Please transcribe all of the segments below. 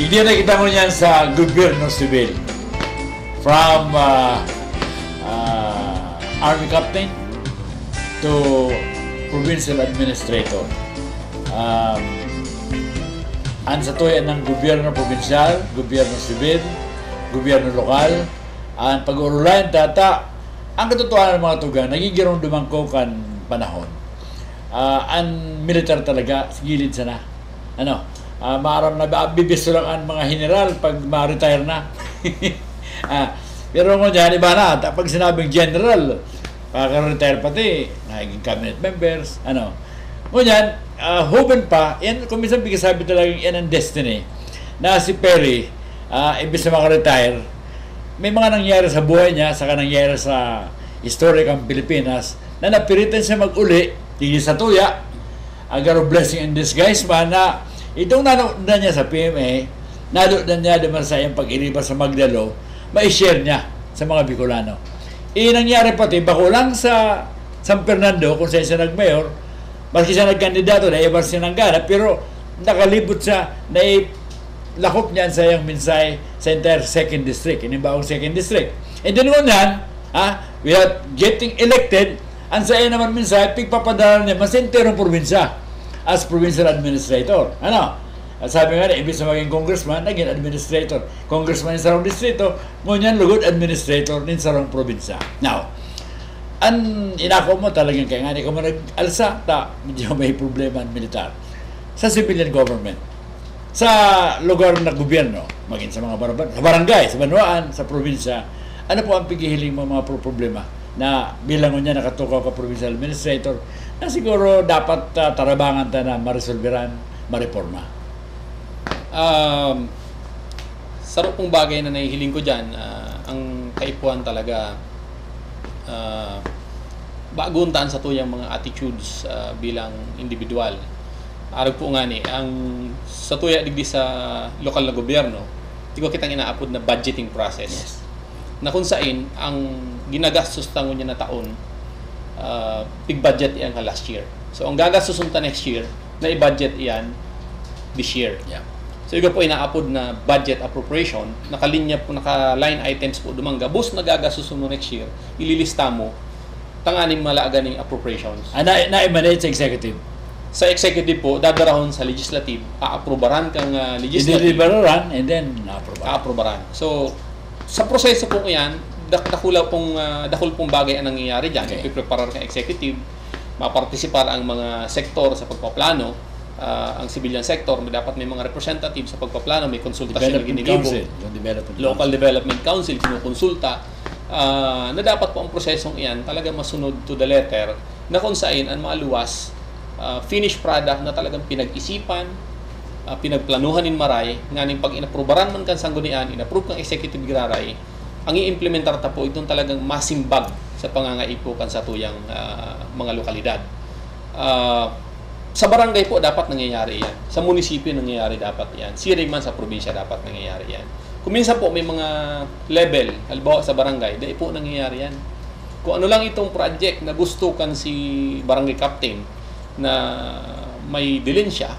Hindi na kita mo niyan sa gobyerno civil. From uh, uh, Army Captain to Provincial Administrator. Um, ang satuyan ng gobyerno provincial, gobyerno civil, gobyerno lokal, ang pag-urulayan tata, ang katotohanan ng mga tugang, nagigirong dumangkokan panahon. Ah, ang militar talaga, gilid sana. Ano, uh, maaram na bibisto ang mga general pag ma-retire na. Ah, pero kung dyan, iba na. Pag sinabing general, kaka-retire pati, naging cabinet members, ano. Ngunyan, uh, Hoban pa, yan, kung minsan sabi talaga yan ang destiny, na si Perry, uh, ibig na maka-retire, may mga nangyari sa buhay niya, saka nangyari sa historikang Pilipinas, na napiritan siya mag-uli, tingin sa tuya, agaro blessing in disguise man na itong nanood na niya sa PMA, nanood na niya naman sa iyang pag-iriba sa Magdalo, ma-share niya sa mga Bicolano. E nangyari pati, bakulang sa San Fernando, kung saan siya nag-mayor, maski siya nagkandidato, naiwan siya ng gana, pero nakalibot siya, na lakop niyan sa iyang minsay sa entire second district, inimbaong second district. And then ngunyan, ha, without getting elected, ang sa iyo naman minsay, pigpapadala niya mas enterong probinsya as provincial administrator. Ano? At sabi nga ibig sa maging congressman, naging administrator. Congressman sa sarong distrito, ngunyan lugod administrator din sa sarong probinsya. Now, an inako mo talagang kaya nga, kung nag-alsa, ta, hindi may problema ang militar. Sa civilian government, sa lugar na gobyerno, maging sa mga barangay, sa barangay, sa banuan, sa probinsya, ano po ang pigihiling mo mga problema na bilang niya nakatukaw ka provincial administrator na siguro dapat uh, tarabangan ta na maresolveran, mareforma um, sarap pong bagay na nahihiling ko dyan, uh, ang kaipuan talaga uh, baguntan sa tuyang mga attitudes uh, bilang individual. Arag po nga ni, ang sa tuya digdi sa lokal na gobyerno, di ko kitang inaapod na budgeting process. Yes. Na kung ang ginagastos tango niya na taon, uh, big budget iyan ka last year. So, ang gagastos unta next year, na i-budget iyan this year. Yeah. So ikaw po inaapod na budget appropriation, nakalinya po, naka-line items po dumangga. Bus nagagastos mo next year, ililista mo, tanganin malaaga ng appropriations. Ah, na, na-emanate sa executive? Sa executive po, dadarahon sa legislative, aaprobaran kang uh, legislative. Ideliveran and then aaprobaran. Aaprobaran. So, sa proseso po yan, dakula pong, uh, dakul pong bagay ang nangyayari dyan. Okay. Ipipreparar ka executive, mapartisipar ang mga sektor sa pagpaplano, uh, ang civilian sector, may dapat may mga representative sa pagpaplano, may konsultasyon na development Local. Development Council, kinukonsulta, uh, na dapat po ang prosesong iyan talaga masunod to the letter na kung saan ang maluwas uh, finished product na talagang pinag-isipan, uh, pinagplanuhan in maray, nga ning pag inaprubaran man kan sanggunian, inapprove kang executive giraray, ang i-implementar ta po itong talagang masimbag sa pangangaipo kan sa tuyang uh, mga lokalidad. Uh, sa barangay po dapat nangyayari yan. Sa munisipyo nangyayari dapat yan. Siring man sa probinsya dapat nangyayari yan. Kung minsan po may mga level, halimbawa sa barangay, dahil po nangyayari yan. Kung ano lang itong project na gusto kan si barangay captain na may dilensya,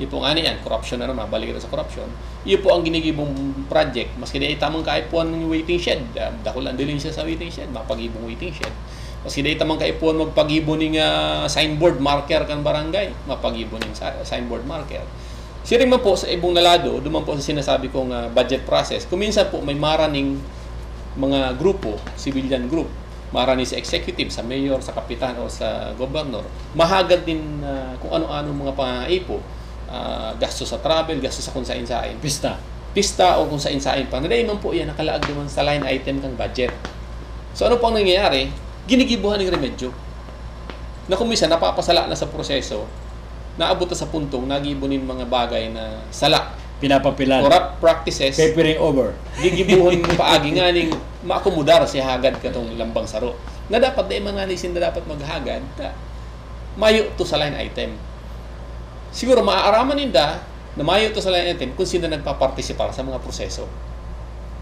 yun po nga yan, corruption na naman, balik sa corruption, yun po ang ginigibong project. Maski di ay tamang kaipuan ng waiting shed, dahil ang dilensya sa waiting shed, mapag-ibong waiting shed kasi data man kaipon magpagibo ning uh, signboard marker kan barangay, mapagibo ning signboard marker. Siring man po sa ibong nalado, duman po sa sinasabi kong uh, budget process. Kuminsan po may maraning mga grupo, civilian group, marani sa executive, sa mayor, sa kapitan o sa governor, mahagad din uh, kung ano-ano mga pangaipo. Uh, gasto sa travel, gasto sa kung sain-sain. Pista. Pista o kung sain-sain pa. Nalay man po yan, nakalaag naman sa line item kang budget. So ano pang nangyayari? ginigibuhan ng remedyo. Na kumisa napapasala na sa proseso, naabot na sa puntong nagibunin mga bagay na sala. Pinapapilan. Corrupt practices. Papering over. Gigibuhan paagi nga ning maakomodar si hagad katong lambang saro. Na dapat man nga na dapat maghagad, mayo to sa line item. Siguro maaaraman ninda na mayo to sa line item kung sino nagpapartisipar sa mga proseso.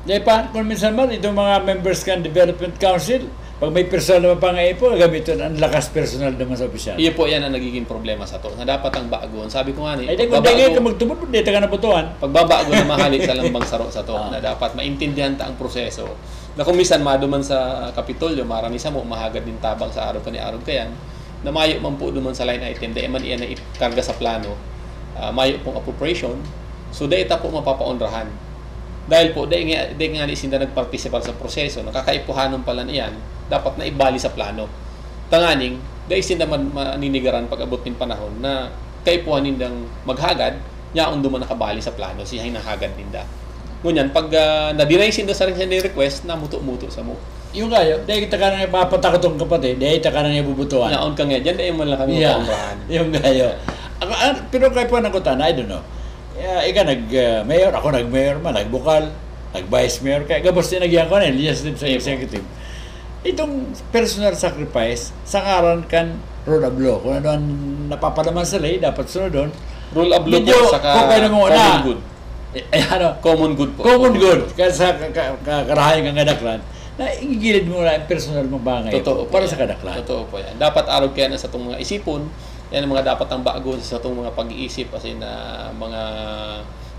Dahil pa, kung minsan man, itong mga members kan Development Council, Pag may personal naman pangay po, gamitin ang lakas personal naman sa opisyal. Iyo po yan ang nagiging problema sa to. Na dapat ang bagon. Sabi ko nga ni, Ay, kung ka magtumod, dito ka na butuan. pagbabago na mahalit sa lambang saro sa to Ah. na dapat maintindihan ta ang proseso na kung minsan maduman sa Kapitolyo marami sa mo mahagad din tabang sa araw ka ni araw kayan na mayo man po duman sa line item dahil man iyan na ikarga sa plano ah, mayo pong appropriation. So dahil ta po mapapaonrahan dahil po dahil nga, dahil nga ni sinda nagpartisipar sa proseso nakakaipuhanon pala niyan dapat na ibali sa plano. Tanganing dahil sinda man maninigaran pag abot ng panahon na kaipuhan nindang maghagad yaon duman nakabali sa plano siya yung nahagad ninda. Ngunyan pag uh, na-deny sinda sa rin request na muto-muto sa mo Yung kayo, dahil kita ka na mapatakotong kapatid, dahil kita ka na bubutuan. yaon ka nga dyan dahil man lang kami Yeah, mapaunrahan yung gayo. Ako, ah, pero kayo po nakutan, I don't know. Yeah, ika nag-mayor, ako nag-mayor man, nagbukal, nag-vice mayor, kaya gabos din nagyan ko na, legislative sa executive. Itong personal sacrifice, sa karan kan rule of law. Kung ano ang napapalaman sa lay, dapat sunod doon. rule of law Medyo, po saka kung pwede mo common good eh, eh, ano, common good po common good, kasi sa ka- ka- ka- karahayan kang kadaklan, na igilid mo na ang personal mong bangay Totoo po para yan. sa kadaklan. Totoo po yan. Dapat araw kaya na sa itong mga isipon, yan ang mga dapat ang bago sa itong mga pag-iisip kasi na mga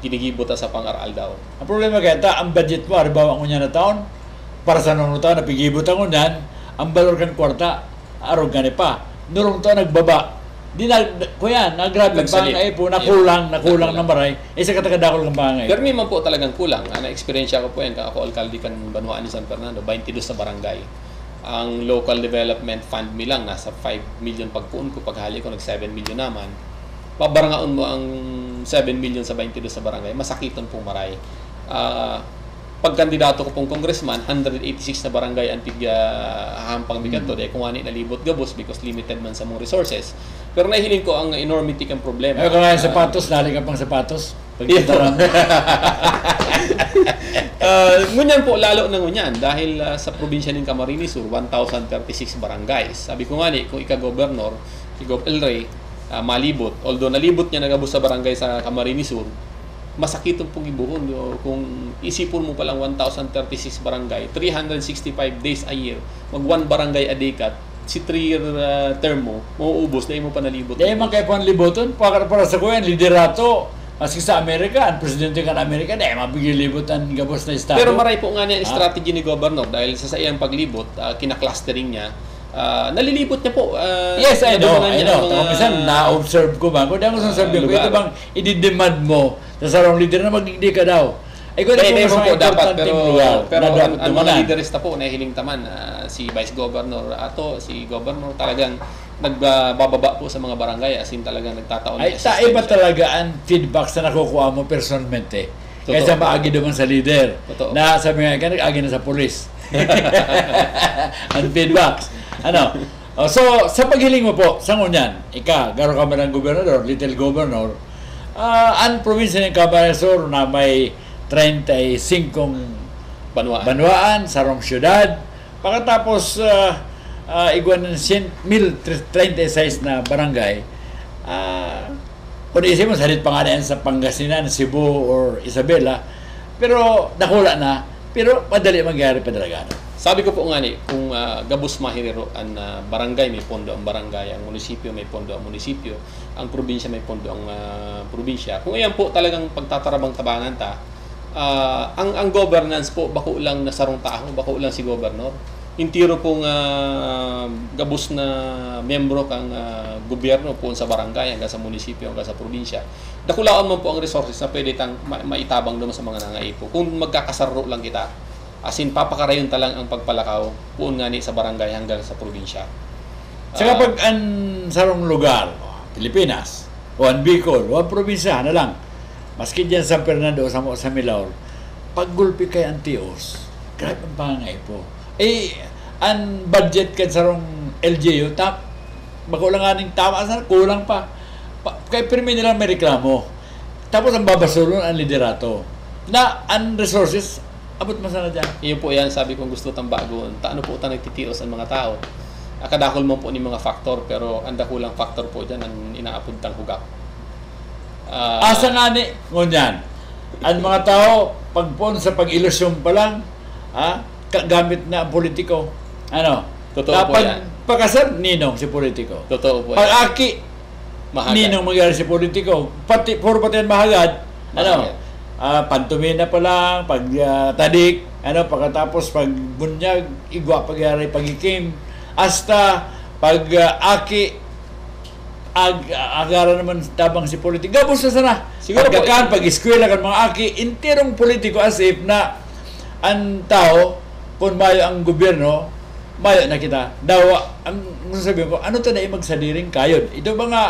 ginigibot sa pang-aral daw. Ang problema kaya, ta, ang budget mo, halimbawa ko niya na taon, para sa nung taon, napigibot ako niyan, ang balor kan kwarta, araw gani pa. Nurong taon, nagbaba. Di na, kuya, nagrabe ang bangay po, nakulang, nakulang Nakulang. ng maray. Eh, sa katakadakol ng bangay. Pero may man po talagang kulang. Ang experience ko po yan, ako alkalde kan Banuan ni San Fernando, 22 sa barangay. Ang local development fund mi lang, nasa 5 million pagpuon ko, paghali ko nag 7 million naman. Pabarangaon mo ang 7 million sa 22 sa barangay, masakiton pong maray. Ah, pag kandidato ko pong congressman, 186 na barangay ang tigya hampang mi kanto, dahil kung ani nalibot gabos because limited man sa mong resources. Pero nahiling ko ang enormity kang problema. Ay, kung nga yung Ah, sapatos, lali ka pang sapatos. Pag Yeah. yeah. Uh, ngunyan po, lalo na ngunyan dahil uh, sa probinsya ng Camarines Sur, 1,036 barangays. Sabi ko nga ni, kung ika-governor, si Gov. El Rey, uh, malibot. Although nalibot niya nagabos sa barangay sa Camarines Sur, masakitong pong ibuhon. Yo, Kung isipon mo palang 1,036 barangay, 365 days a year, mag one barangay a decade, si 3-year uh, term mo, mauubos, dahil mo pa nalibot. Dahil man kayo po ang liboton, para, para sa kuya, liderato, maski sa Amerika, ang presidente ka ng Amerika, dahil mabigil libotan gabos na estado. Pero maray po nga niya ang Ah. strategy ni Governor dahil sa sa iyang paglibot, uh, kinaklustering niya, ah, nalilibot niya po. ah, Yes, I know, I know. ang mga- Kung minsan, na-observe ko ba? Kung di ako sasabihin ko, ito bang i-demand mo sa sarong leader na magdigdi ka daw? Ay, kung di hindi po dapat, pero, lugar, pero na ang, ang mga leaderista po na hiling taman, ah, si Vice Governor Ato, si Governor talagang nagbababa po sa mga barangay as in talagang nagtataon Ay, sa iba talaga ang feedbacks na nakukuha mo personalmente. Totoo. Kaysa maagi naman sa leader. Totoo. Na sabi nga, nag-agi na sa polis. ang feedbacks. Ano? Oh, so, sa paghiling mo po, sa ngunyan, ika, garo ka man ng gobernador, little governor, ah ang probinsya ng Camarines Sur na may 35 Banwaan. banwaan, sarong syudad. Pagkatapos, uh, uh, iguan ng 1,036 na barangay, ah kung isip mo, salit pa nga na sa Pangasinan, Cebu, or Isabela, pero nakula na, pero madali mangyari pa talaga. no? Sabi ko po nga ni, kung ah, gabos mahiriro ang ah, barangay may pondo ang barangay, ang munisipyo may pondo ang munisipyo, ang probinsya may pondo ang ah, probinsya. Kung iyan po talagang pagtatarabang tabangan ta, ah, ang ang governance po bako lang na sarong tao, bako lang si governor. Intiro pong ah, gabos na membro kang ah, gobyerno po sa barangay hanggang sa munisipyo hanggang sa probinsya. Dakulaan man po ang resources na pwede tang ma- maitabang doon sa mga nangaipo. Kung magkakasaro lang kita, As in, papakarayon talang ang pagpalakaw puon nga ni sa barangay hanggang sa probinsya. Saka Ah, pag ang sarong lugar, Pilipinas, o ang Bicol, o ang probinsya na lang, maski dyan sa Fernando o sa, sa Milaor, pag gulpi kay Antios, grabe ang pangay po. Eh, ang budget kan sarong LGU, tap, bako lang aning tama, sir, kulang pa. pa kay pirmi nilang may reklamo. Tapos ang babasulon ang liderato. Na ang resources, abot mo sana dyan. Iyon po yan, sabi kong gusto tang bago. Ta, ano po ta nagtitios ang mga tao. Akadakol mo po ni mga faktor, pero ang dakulang faktor po dyan ang inaapod tang hugak. Ah, Asa nga ni, ngunyan, ang mga tao, pagpon sa pag-ilusyon pa lang, ha, gamit na ang politiko, ano, Totoo Na po yan. pakasal, ninong si politiko. Totoo po yan. aki, Mahagad. ninong mangyari si politiko. Pati, puro pati yan mahagad. Ano? Mahagad. Ah, pantumina pa lang, pag ah, tadik, ano, pagkatapos pag bunyag, igwa pagyari pagikim. Hasta pag ah, aki, ag agara naman tabang si politiko. Gabos na sana. Siguro po, Pagkakan, pag eskwela kan mga aki, intirong politiko as if na ang tao, kung mayo ang gobyerno, mayo na kita. Daw, ang sabi ko, ano to na magsadiring kayon? Ito ba nga,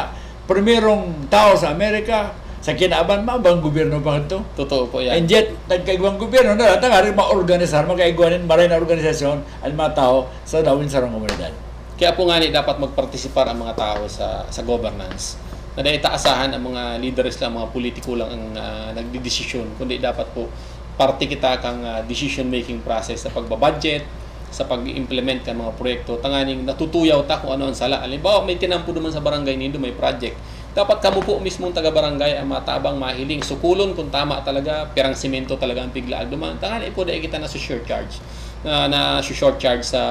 primerong tao sa Amerika, sa kinaaban, mabang gobyerno pa ito? Totoo po yan. And yet, nagkaigwang gobyerno na, tangari ma-organisar, magkaigwanin, maray na organisasyon, ang mga tao sa dawin sa rong komunidad. Kaya po nga ni dapat magpartisipar ang mga tao sa sa governance. Na dahil taasahan ang mga leaders lang, mga politiko lang ang uh, nagdidesisyon, kundi dapat po parte kita kang ah, decision making process sa pagbabudget, sa pag-implement ng mga proyekto. Tanganing natutuyaw ta kung ano ang sala. Halimbawa, may tinampo naman sa barangay nindo, may project. Dapat kamo po mismong taga-barangay ang matabang mahiling. Sukulon kung tama talaga, pirang simento talaga ang bigla duman. Tangani po dahil kita na sa short charge na, na short charge sa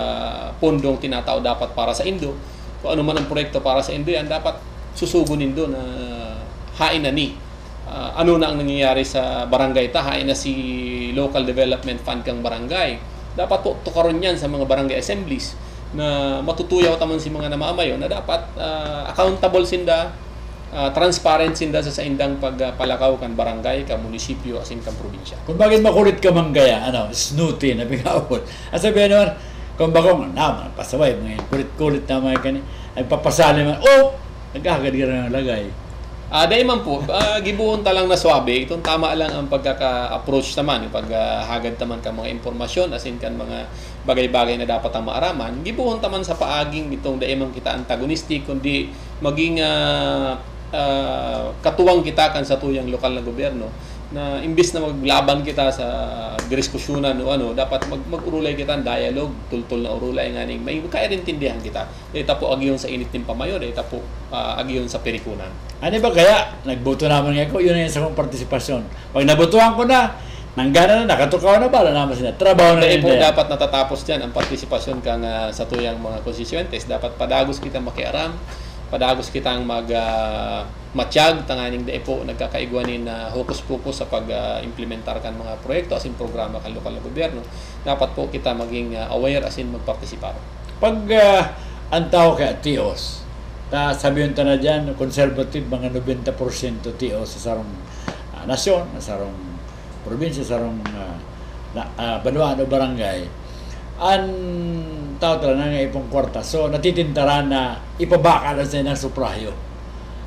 pundong tinatao dapat para sa Indo. Kung ano man ang proyekto para sa Indo, yan dapat susugunin do na hain na ni. Ah, ano na ang nangyayari sa barangay ta, hain na si local development fund kang barangay. Dapat po tukaron yan sa mga barangay assemblies na matutuyaw taman si mga namamayo na dapat ah, accountable sinda ah, transparent sinda sa indang pagpalakaw kan barangay, kan munisipyo, asin kan probinsya. Kung bakit makulit ka man gaya, ano, snooty na bigawon. At sabihin naman, kung bakong, naman, pasaway, mga kulit-kulit na mga kani, nagpapasali man, oh, nagkagad ka na lagay. Ah, dahil man po, ah, gibuhon ta lang na swabe, itong tama lang ang pagkaka-approach naman, yung paghagad naman ka mga impormasyon, as in kan mga bagay-bagay na dapat ang maaraman, gibuhon taman sa paaging itong dahil man kita antagonistic, kundi maging ah, ah, katuwang kita kan sa tuyang lokal na gobyerno na imbis na maglaban kita sa diskusyonan o ano, dapat mag mag-urulay kita ang dialogue, tultol na urulay nga ning may kairintindihan kita. Ita po agiyon sa init ng pamayor, ita po ah, agiyon sa perikunan. Ano ba kaya? Nagboto naman nga ako, yun na yung sa kong partisipasyon. Pag nabotohan ko na, nanggana na, nakatukaw na, bala naman sila. Trabaho na Dahil rin po yan. dapat natatapos dyan ang partisipasyon kang ah, sa tuyang mga constituentes. Dapat padagos kita makiaram, padagos kitang mag ah, matiyag, tanganing dahil po nagkakaigwanin na hokus-pokus sa pag-implementar kan mga proyekto asin programa kan lokal na gobyerno. Dapat po kita maging ah, aware asin magpartisipar. Pag ah, ang tao kay Tios, ta sabihin ta na dyan, conservative, mga 90% Tios sa sarong ah, nasyon, sa sarong probinsya, sa sarong uh, na, ah, banwaan o barangay, ang tao talaga nga ipong kwarta. So, natitintaran na ipabaka na sa ng suprayo.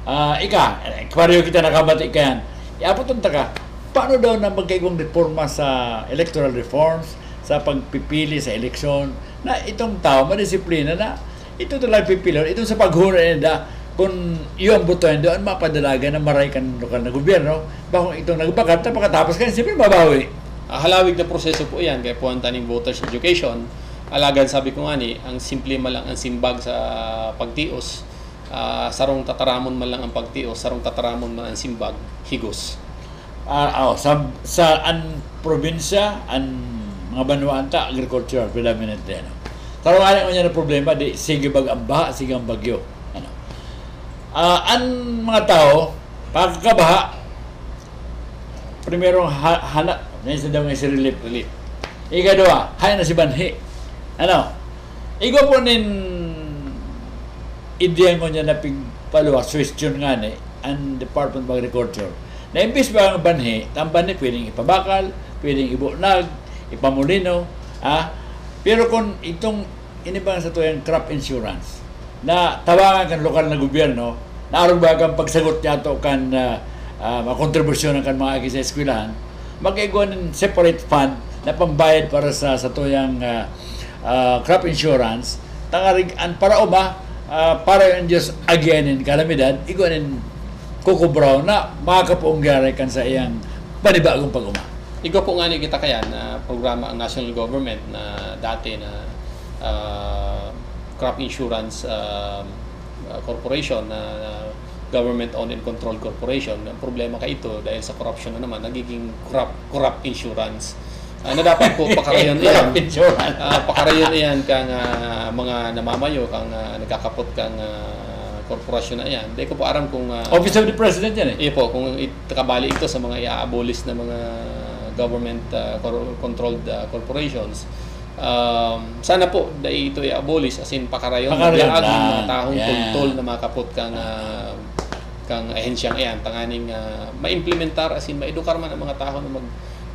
Ah, ika, pareho kita nakabati ka yan. Iapot ang taka, paano daw na magkaigong reforma sa electoral reforms, sa pagpipili sa eleksyon, na itong tao, madisiplina na, ito talaga pipili, ito sa paghura nila, kung yung butuin doon, mapadalaga na maray kan lokal na gobyerno, bakong itong nagbakat, na pagkatapos ka, siyempre mabawi. Ah, halawig na proseso po yan, kaya po ang taning voters education. Alagan sabi ko nga ang simple man lang ang simbag sa pagtios, ah, sarong tataramon man lang ang pagtios, sarong tataramon man ang simbag, higos. Ah, oh, sa sa an probinsya an mga banwaan ta agriculture predominantly ano. Taro ano niya na problema di sige bag ang baha, sige ang bagyo. Ano. Ah, an mga tao pagkabaha primero ha, hana na sa daw nga si relief relief. Ikadua, hay na si banhi. Ano? Igo po nin ideya ko niya na pigpaluwa, question nga ni, ang Department of Agriculture. Na imbis ba ang banhi, ang banhi pwedeng ipabakal, pwedeng ibunag, ipamulino, ah, pero kung itong inibang sa tuyang crop insurance, na tawangan kan lokal na gobyerno, na aron ba kang pagsagot niya to kan uh, uh, makontribusyon kan mga agi sa eskwelahan, mag-igawa ng separate fund na pambayad para sa sa tuyang uh, uh, crop insurance, tangarig an para uma uh, para yung Diyos agyanin kalamidad, iguanin kukubraw na makakapunggari kan sa iyang panibagong pag-uma. Igo po nga kita kaya na programa ang national government na dati na ah, crop insurance ah, corporation na government owned and controlled corporation. Ang problema ka ito dahil sa corruption na naman nagiging crop corrupt insurance. Ah, na dapat po pakarayon iyan. Insurance. Ah, pakarayon iyan kang ah, mga namamayo kang ah, nagkakapot kang ah, korporasyon na iyan. Di ko po aram kung ah, Office of the President yan eh. Iya po, kung it, kabali ito sa mga i-abolish na mga government uh, cor- controlled uh, corporations, um, sana po dahil ito i-abolish as in pakarayon, Pakarayon ng mga taong Yan. tuntol na makapot kang uh, kang ahensyang iyan, tanganing uh, ma-implementar as in maedukar man ang mga tao na mag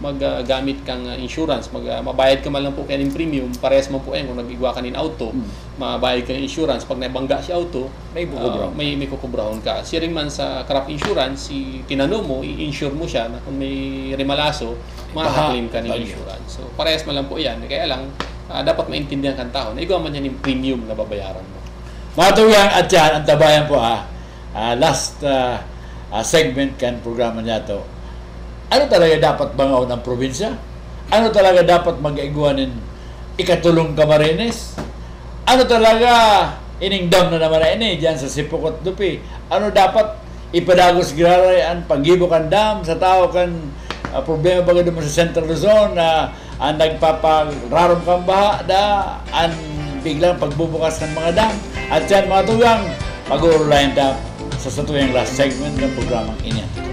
maggamit kang uh, insurance, mag, uh, mabayad ka man lang po kayo ng premium, parehas mo po yan kung nag-igwa ka ng auto, mabayad ka ng insurance, pag nabangga si auto, May. Ah, may may kukubrahon ka. Si rin man sa crop insurance, si tinano mo, i-insure mo siya na kung may rimalaso, makaka-claim ka ng insurance. So parehas mo lang po 'yan. Kaya lang ah, dapat maintindihan kang tao na igawa man yan yung premium na babayaran mo. Mga tuyang at yan, ang tabayan po ha. Ah, last ah, ah, segment kan programa niya to. Ano talaga dapat bangaw ng probinsya? Ano talaga dapat mag-iguanin ikatulong Camarines? Ano talaga iningdam na naman na ini dyan sa Sipokot Dupi? Ano dapat ipadagos girarayan paggibo kan dam sa tao kan ah, problema bagay mo sa Central Luzon na ang nagpapararom kang baha da ang biglang pagbubukas ng mga dam at yan mga tugang mag-uulayan ta sa satuyang last segment ng programang inya.